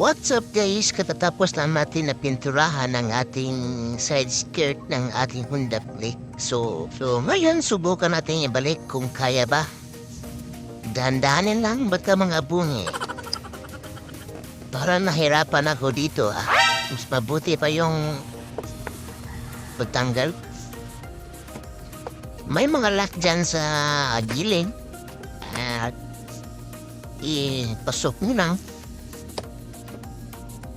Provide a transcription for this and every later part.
What's up guys? Katatapos lang natin na pinturahan ang ating side skirt ng ating Honda Click. So, so ngayon subukan natin ibalik kung kaya ba. Dahan-dahanin lang, ba't ka mga bungi? Parang nahirapan ako dito ah. Mas mabuti pa yung pagtanggal. May mga lock dyan sa gilid. At ipasok mo lang.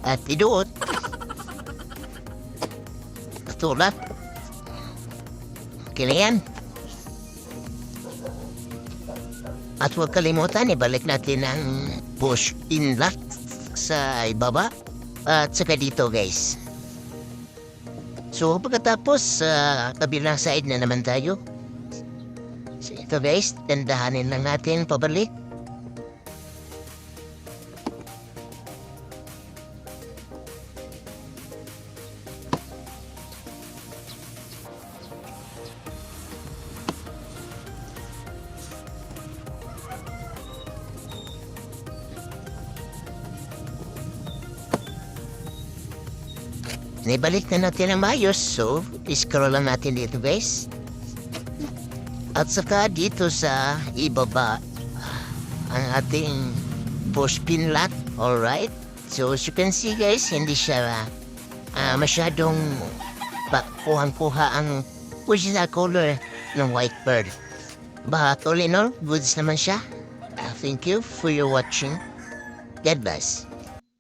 At iduot. Katulad. Kilian. At huwag kalimutan, ibalik natin ang push in lock sa ibaba. At saka dito guys. So pagkatapos sa kabilang side na naman tayo. So ito guys, tandahanin lang natin pabalik. Naibalik na natin ang maayos, so scroll lang natin dito guys. At saka dito sa ibaba ang ating push pin lock, alright? So as you can see guys, hindi siya ah, masyadong kuhang-kuha ang push sa color ng white bird. But all in all, goods naman siya. Ah, thank you for your watching. God bless.